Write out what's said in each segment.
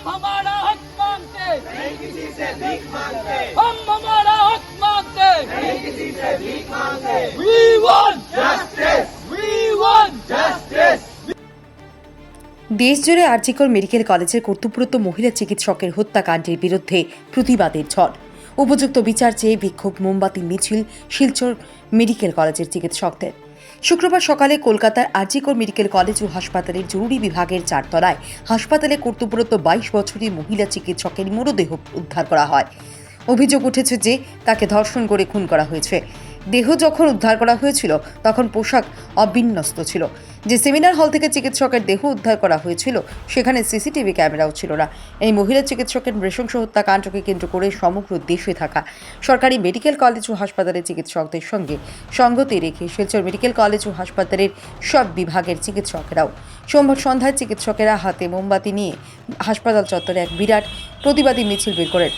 हमारा हक मांगते हम हमारा हक मांगते We want justice. We want justice. দেশজুড়ে আরজিকর মেডিকেল কলেজের কর্তব্যরত মহিলা চিকিৎসকের হত্যাকাণ্ডের বিরুদ্ধে প্রতিবাদের ঝড় উপযুক্ত বিচার চেয়ে বিক্ষোভ মোমবাতি মিছিল শিলচর মেডিকেল কলেজের চিকিৎসকদের শুক্রবার সকালে কলকাতার আরজিকর মেডিকেল কলেজ ও হাসপাতালের জরুরি বিভাগের চারতলায় হাসপাতালে কর্তব্যরত বাইশ বছরের মহিলা চিকিৎসকের মরদেহ উদ্ধার করা হয়। অভিযোগ উঠেছে যে তাকে ধর্ষণ করে খুন করা হয়েছে। দেহ যখন উদ্ধার করা হয়েছিল, তখন পোশাক অবিন্যস্ত ছিল। যে সেমিনার হল থেকে চিকিৎসকের দেহ উদ্ধার করা হয়েছিল, সেখানে সিসিটিভি ক্যামেরাও ছিল না। এই মহিলা চিকিৎসকের নৃশংস হত্যাকাণ্ডকে কেন্দ্র করে সমগ্র দেশে থাকা। সরকারি মেডিকেল কলেজ ও হাসপাতালের চিকিৎসকদের সঙ্গে সঙ্গতি রেখে শিলচর মেডিকেল কলেজ ও হাসপাতালের সব বিভাগের চিকিৎসকেরাও সোমবার সন্ধ্যায় চিকিৎসকেরা হাতে মোমবাতি নিয়ে হাসপাতাল চত্বরে এক বিরাট প্রতিবাদী মিছিল বের করেন।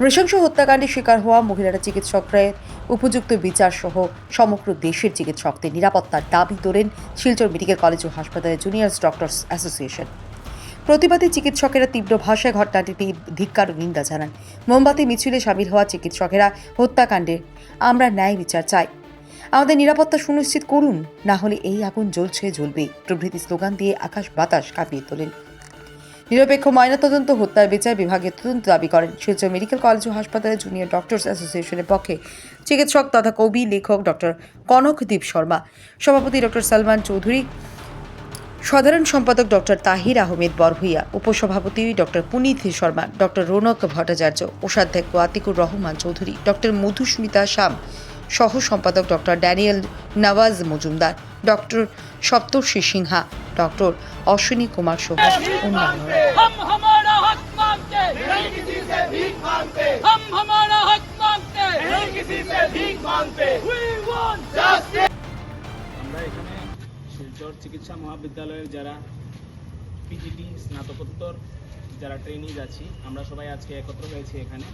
নৃশংস হত্যাকাণ্ডে শিকার হওয়া মহিলারা চিকিৎসকদের উপযুক্ত বিচার সহ সমগ্র দেশের চিকিৎসকদের নিরাপত্তার দাবি তোলেন শিলচর মেডিকেল কলেজ ও হাসপাতালের জুনিয়র্স ডক্টরস অ্যাসোসিয়েশন। প্রতিবাদী চিকিৎসকেরা তীব্র ভাষায় ঘটনাটিতে ধিক্কার নিন্দা জানান। মোমবাতি, মিছিলে সামিল হওয়া চিকিৎসকেরা হত্যাকাণ্ডে আমরা ন্যায় বিচার চাই। আমাদের নিরাপত্তা সুনিশ্চিত করুন, না হলে এই আগুন জ্বলছে, জ্বলবে, প্রভৃতি স্লোগান দিয়ে আকাশ বাতাস কাঁপিয়ে তোলেন। নিরপেক্ষ ময়নাতদন্ত, হত্যার বিচার বিভাগের তদন্ত দাবি করেন শিলচর মেডিকেল কলেজ ও হাসপাতালের জুনিয়র ডক্টরস অ্যাসোসিয়েশনের পক্ষে চিকিৎসক তথা কবি লেখক ডক্টর কনকদীপ শর্মা, সভাপতি ডক্টর সালমান চৌধুরী, সাধারণ সম্পাদক ডক্টর তাহির আহমেদ বরভুইয়া, উপসভাপতি ডক্টর পুনীত শর্মা, ডক্টর রৌনক ভট্টাচার্য, কোষাধ্যক্ষ আতিকুর রহমান চৌধুরী, ডক্টর মধুস্মিতা শাম সহ সম্পাদক doctor Daniel Nawaz Majumdar, doctor Saptarshi Sinha doctor Ashwini Kumar সহ অন্যান্যরা আমরা এখানে শিলচর চিকিৎসা মহাবিদ্যালয়ের যারা পিজিটি স্নাতকোত্তর যারা ট্রেনিং আছি আমরা সবাই আজকে একত্র হয়েছি এখানে।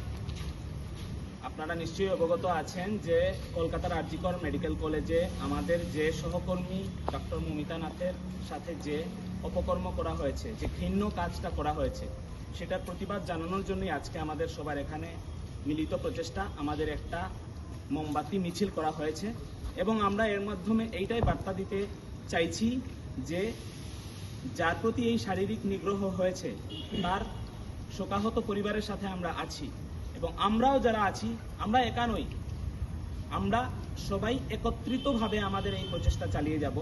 আপনারা নিশ্চয়ই অবগত আছেন যে কলকাতার আরজিকর মেডিকেল কলেজে আমাদের যে সহকর্মী ডক্টর মমিতা নাথের সাথে যে অপকর্ম করা হয়েছে, যে ঘৃণ্য কাজটা করা হয়েছে, সেটার প্রতিবাদ জানানোর জন্যই আজকে আমাদের সবার এখানে মিলিত প্রচেষ্টা, আমাদের একটা মোমবাতি মিছিল করা হয়েছে। এবং আমরা এর মাধ্যমে এইটাই বার্তা দিতে চাইছি যে যার প্রতি এই শারীরিক নিগ্রহ হয়েছে, তার শোকাহত পরিবারের সাথে আমরা আছি। এবং আমরাও যারা আছি, আমরা একা নই। আমরা সবাই একত্রিতভাবে আমাদের এই প্রচেষ্টা চালিয়ে যাব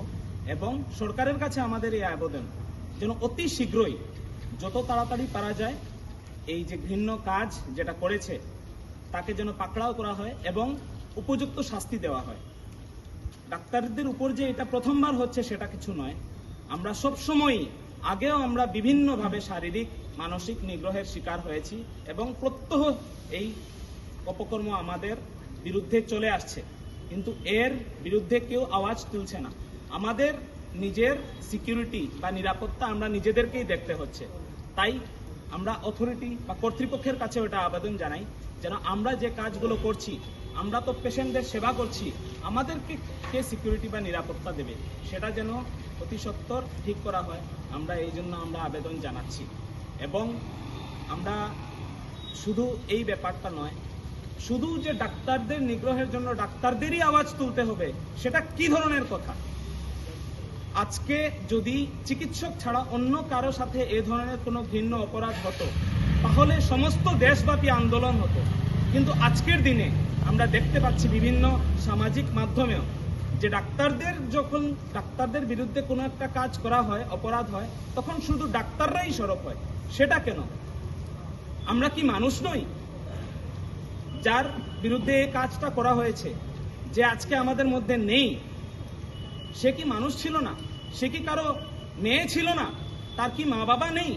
এবং সরকারের কাছে আমাদের এই আবেদন, যেন অতি শীঘ্রই যত তাড়াতাড়ি পারা যায়, এই যে ঘৃণ্য কাজ যেটা করেছে, তাকে যেন পাকড়াও করা হয় এবং উপযুক্ত শাস্তি দেওয়া হয়। ডাক্তারদের উপর যে এটা প্রথমবার হচ্ছে সেটা কিছু নয়। আমরা সব সময়ই আগেও আমরা বিভিন্নভাবে শারীরিক মানসিক নিগ্রহের শিকার হয়েছি এবং প্রত্যহ এই অপকর্ম আমাদের বিরুদ্ধে চলে আসছে। কিন্তু এর বিরুদ্ধে কেউ আওয়াজ তুলছে না। আমাদের নিজের সিকিউরিটি বা নিরাপত্তা আমরা নিজেদেরকেই দেখতে হচ্ছে। তাই আমরা অথরিটি বা কর্তৃপক্ষের কাছে ওটা আবেদন জানাই, যেন আমরা যে কাজগুলো করছি, আমরা তো পেশেন্টদের সেবা করছি, আমাদেরকে কে সিকিউরিটি বা নিরাপত্তা দেবে? সেটা যেন অতি সত্বর ঠিক করা হয়, আমরা এই জন্য আমরা আবেদন জানাচ্ছি। এবং আমরা শুধু এই ব্যাপারটা নয়, শুধু যে ডাক্তারদের নিগ্রহের জন্য ডাক্তারদেরই আওয়াজ তুলতে হবে, সেটা কি ধরনের কথা? আজকে যদি চিকিৎসক ছাড়া অন্য কারও সাথে এ ধরনের কোনো ভিন্ন অপরাধ হতো, তাহলে সমস্ত দেশব্যাপী আন্দোলন হতো। কিন্তু আজকের দিনে আমরা দেখতে পাচ্ছি বিভিন্ন সামাজিক মাধ্যমেও যে ডাক্তারদের যখন ডাক্তারদের বিরুদ্ধে কোনো একটা কাজ করা হয়, অপরাধ হয়, তখন শুধু ডাক্তাররাই সরব হয়। সেটা কেন? আমরা কি মানুষ নই? যার বিরুদ্ধে এই কাজটা করা হয়েছে, যে আজকে আমাদের মধ্যে নেই, সে কি মানুষ ছিল না? সে কি কারও মেয়ে ছিল না? তার কি মা বাবা নেই?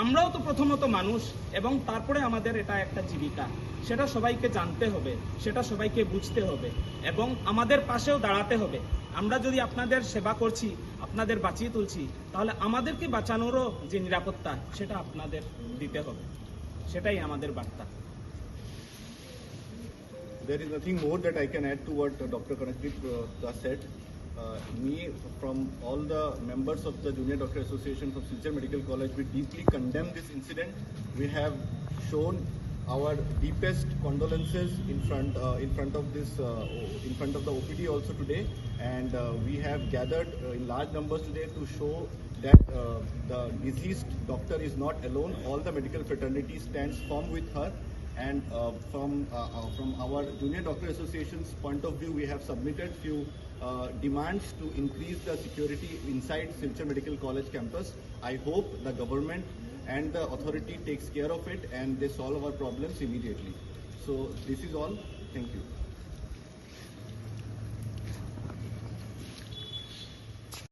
আমরাও তো প্রথমত মানুষ এবং তারপরে আমাদের এটা একটা জীবিকা সেটা সবাইকে জানতে হবে সেটা সবাইকে বুঝতে হবে এবং আমাদের পাশেও দাঁড়াতে হবে আমরা যদি আপনাদের সেবা করছি আপনাদের বাঁচিয়ে তুলছি তাহলে আমাদেরকে বাঁচানোরও যে নিরাপত্তা সেটা আপনাদের দিতে হবে সেটাই আমাদের বার্তা There is nothing more that I can add to what Dr. Kanakdeep uh, said. Uh, me, from all the members of the Junior Doctor Association from Silchar Medical College, we deeply condemn this incident. We have shown our deepest condolences in front uh, in front of this uh, in front of the OPD also today, and uh, we have gathered uh, in large numbers today to show that uh, the deceased doctor is not alone. All the medical fraternity stands firm with her. And uh, from uh, uh, from our Junior Doctor Association's point of view, we have submitted few uh, demands to increase the security inside Silchar Medical College campus. I hope the government and the authority takes care of it and they solve our problems immediately. So this is all. Thank you.